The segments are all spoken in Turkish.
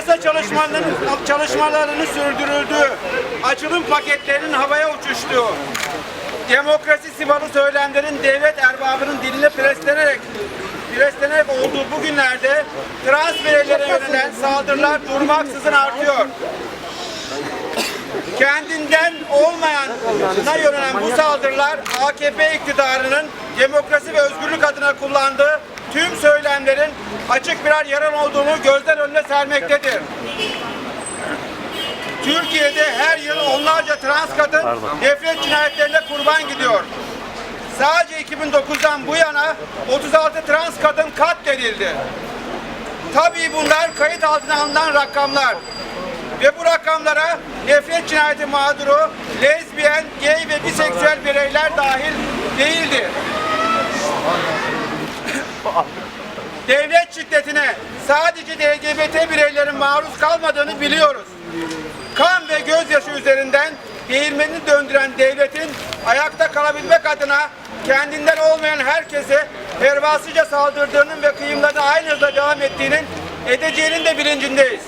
anayasa çalışmalarının, çalışmalarını sürdürüldüğü, açılım paketlerinin havaya uçuştuğu, demokrasi simalı söylemlerin devlet erbabının diline preslenerek preslenerek olduğu bu günlerde trans bireylere yönelen saldırılar durmaksızın artıyor. Kendinden olmayana yönelen bu saldırılar AKP iktidarının demokrasi ve özgürlük adına kullandığı tüm söylemlerin açık birer yaran olduğunu gözler önüne sermektedir. Türkiye'de her yıl onlarca trans kadın nefret cinayetlerine kurban gidiyor. Sadece 2009'dan bu yana 36 trans kadın katledildi. Tabii bunlar kayıt altına alınan rakamlar. Ve bu rakamlara nefret cinayeti mağduru, lezbiyen, gay ve biseksüel bireyler dahil değildi. Şiddetine sadece LGBT bireylerin maruz kalmadığını biliyoruz. Kan ve gözyaşı üzerinden değirmenini döndüren devletin ayakta kalabilmek adına kendinden olmayan herkese pervasızca saldırdığının ve kıyımlarına aynı hızla devam ettiğinin edeceğinin de bilincindeyiz.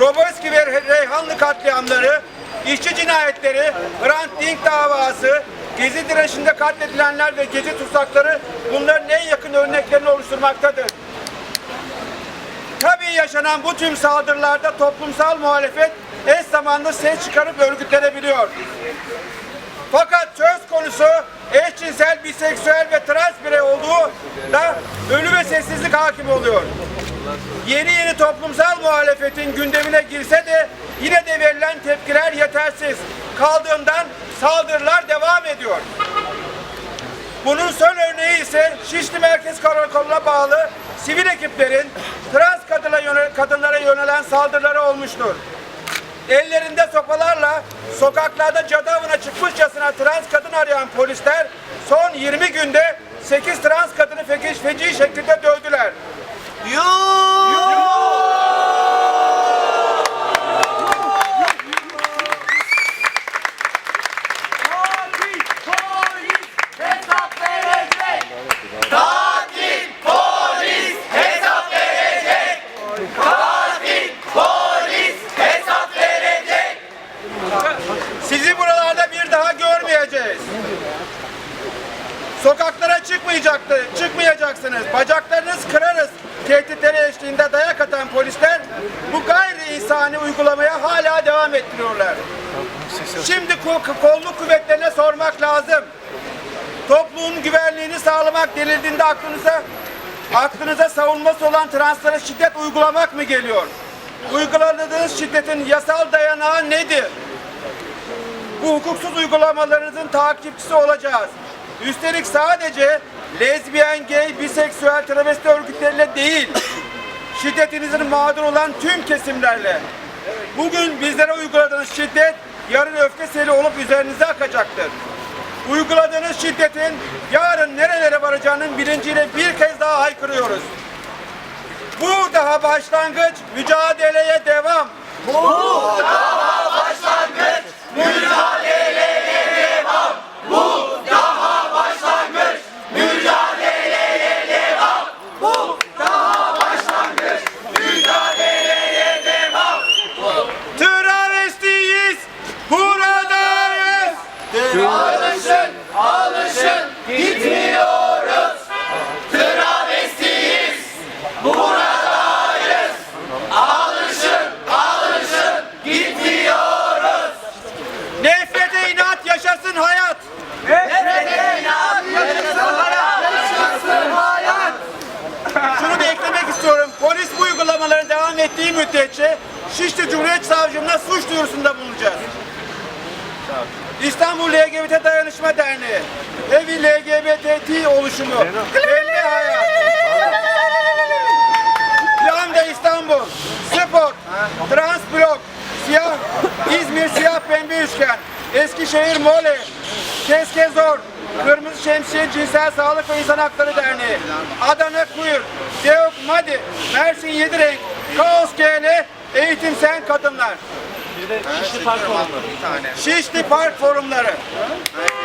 Roboski ve Reyhanlı katliamları, işçi cinayetleri, Hrant Dink davası, Gezi direnişinde katledilenler ve Gezi tutsakları bunların en yakın örneklerini oluşturmaktadır. Tabii yaşanan bu tüm saldırılarda toplumsal muhalefet eş zamanlı ses çıkarıp örgütlenebiliyor. Fakat söz konusu eşcinsel, biseksüel ve trans birey olduğu da ölü ve sessizlik hakim oluyor. Yeni yeni toplumsal muhalefetin gündemine girse de yine de verilen tepkiler yetersiz kaldığından saldırılar devam ediyor. Bunun son örneği ise Şişli Merkez Karakolu'na bağlı sivil ekiplerin trans kadına yöne- kadınlara yönelen saldırıları olmuştur. Ellerinde sopalarla sokaklarda cadı avına çıkmışçasına trans kadın arayan polisler son 20 günde 8 trans kadını feci, feci şekilde dövdüler. Katil Sokaklara çıkmayacaktı, çıkmayacaksınız. Bacaklarınız kırarız. Tehditleri eşliğinde dayak atan polisler bu gayri insani uygulamaya hala devam ettiriyorlar. Şimdi ko- kolluk kuvvetlerine sormak lazım. Toplumun güvenliğini sağlamak denildiğinde aklınıza aklınıza savunması olan translara şiddet uygulamak mı geliyor? Uyguladığınız şiddetin yasal dayanağı nedir? bu hukuksuz uygulamalarınızın takipçisi olacağız. Üstelik sadece lezbiyen, gay, biseksüel, travesti örgütleriyle değil, şiddetinizin mağdur olan tüm kesimlerle. Bugün bizlere uyguladığınız şiddet, yarın öfke seli olup üzerinize akacaktır. Uyguladığınız şiddetin yarın nerelere varacağının bilinciyle bir kez daha haykırıyoruz. Bu daha başlangıç, mücadeleye devam. Travestiyiz, ettiği müddetçe Şişli Cumhuriyet Savcılığına suç duyurusunda bulunacağız. İstanbul LGBT Dayanışma Derneği, Evi LGBT oluşumu, Belli Hayat, Lambda İstanbul, Spor, Trans Blok, Siyah, İzmir Siyah Pembe Üçgen, Eskişehir Mole, Keske Zor, Kırmızı Şemsiye Cinsel Sağlık ve İnsan Hakları Derneği, Adana Kuyur, Geok Madi, Mersin Yedi Renk, Kaos GL, Eğitim Sen Kadınlar. Şişli Park Forumları. Şişli Park Forumları.